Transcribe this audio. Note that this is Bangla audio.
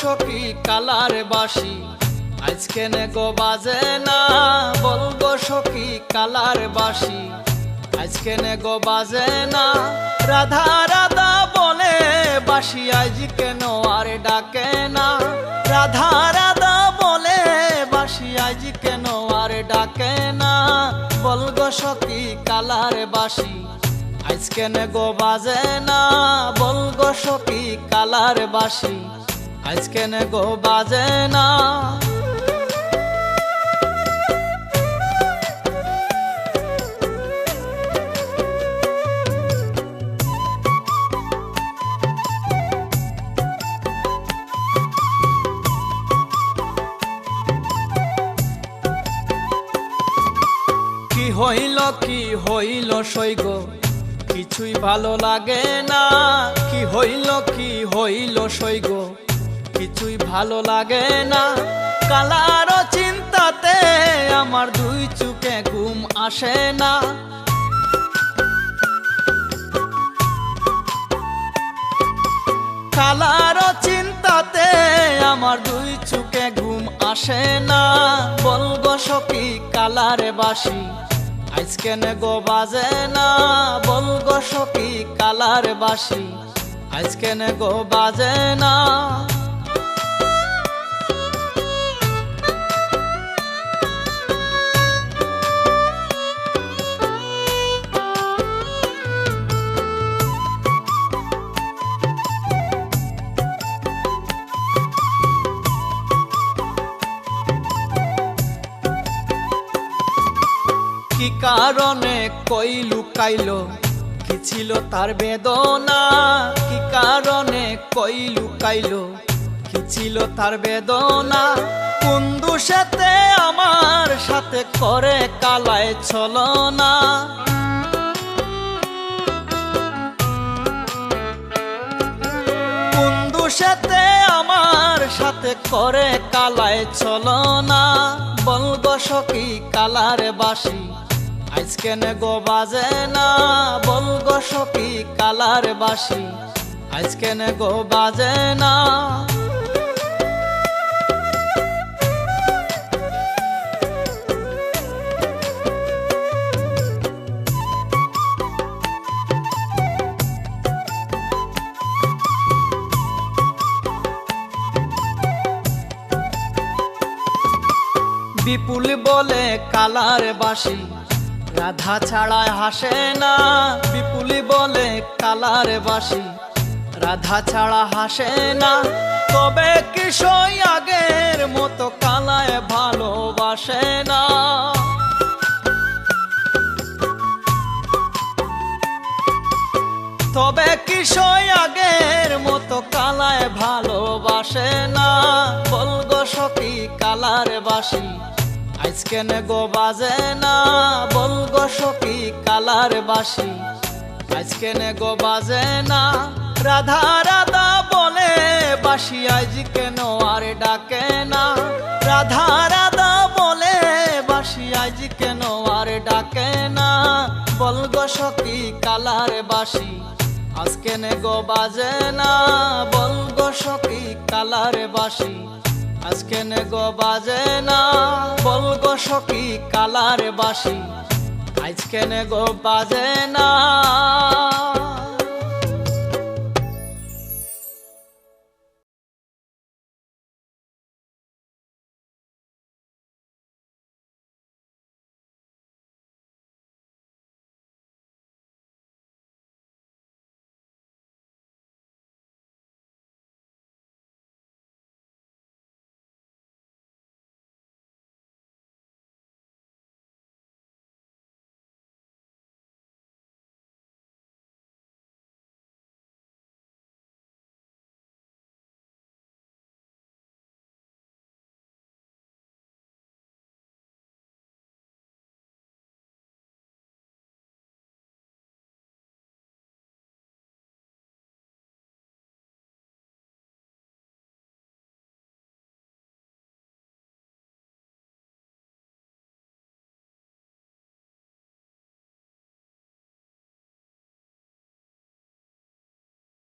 সখী কালার বাসি। আজকে নে গো বাজে না বলব সখী কালার বাসি। আজকে নে গো বাজে না, রাধা রাধা বলে বাসি, আজ কেন আর ডাকে না? রাধা রাধা বলে বাসি, আজ কেন আর ডাকে না? বলগো সখী কালার বাসি। আজকে নে গো বাজে না বলগো সখী কালার বাসি। আজকে নে গো বাজে না। কি হইল কি হইল সৈগ? কিছুই ভালো লাগে না। কি হইল কি হইল সৈগ? কিছুই ভালো লাগে না। কালার চিন্তাতে আমার দুই চুকে ঘুম আসে না। কালার চিন্তাতে আমার দুই চুকে ঘুম আসে না। বলগো সখী, কালারে বাসি আজকে নে গো বাজে না। বলগো সখী, কালার বাসি আজকে গো বাজে না। কি কারণে কই লুকাইলো? কি ছিল তার বেদনা? কি কারণে কই লুকাইলো? কি ছিল তার বেদনা? কোন দুষেতে আমার সাথে করে কালায় ছলনা? কোন দুষেতে আমার সাথে করে কালায় ছলনা? বলগো সখী কালারে বাসি। আজকে গো বাজে না বল বলগো সখী কালার বাসি। আজকে গো বাজে না। বিপুল বলে কালার বাসি। রাধা ছাড়ায় হাসে না, বিপুলি বলে কালার বাসি। রাধা ছাড়া হাসে না, তবে কিশোই আগের মতো কালায় ভালোবাসে না। তবে কিশোই আগের মতো কালায় ভালোবাসে না বলগো সখী কালার বাসি। আজকে গো বাজে না বলগো সখী কালার বাসি। আজকে গো বাজে না, রাধা রাধা বলে বাসি, আজ কেন আর ডাকে না? রাধা রাধা বলে বাসি, আজ কেন আর ডাকে না? বলগো সখী কালার বাসি। আজকে গো বাজে না বলগো সখী কালার বাসি। আজকে নে গো বাজে না বলগো সখী কালার বাসি। আজকে নে গো বাজে না।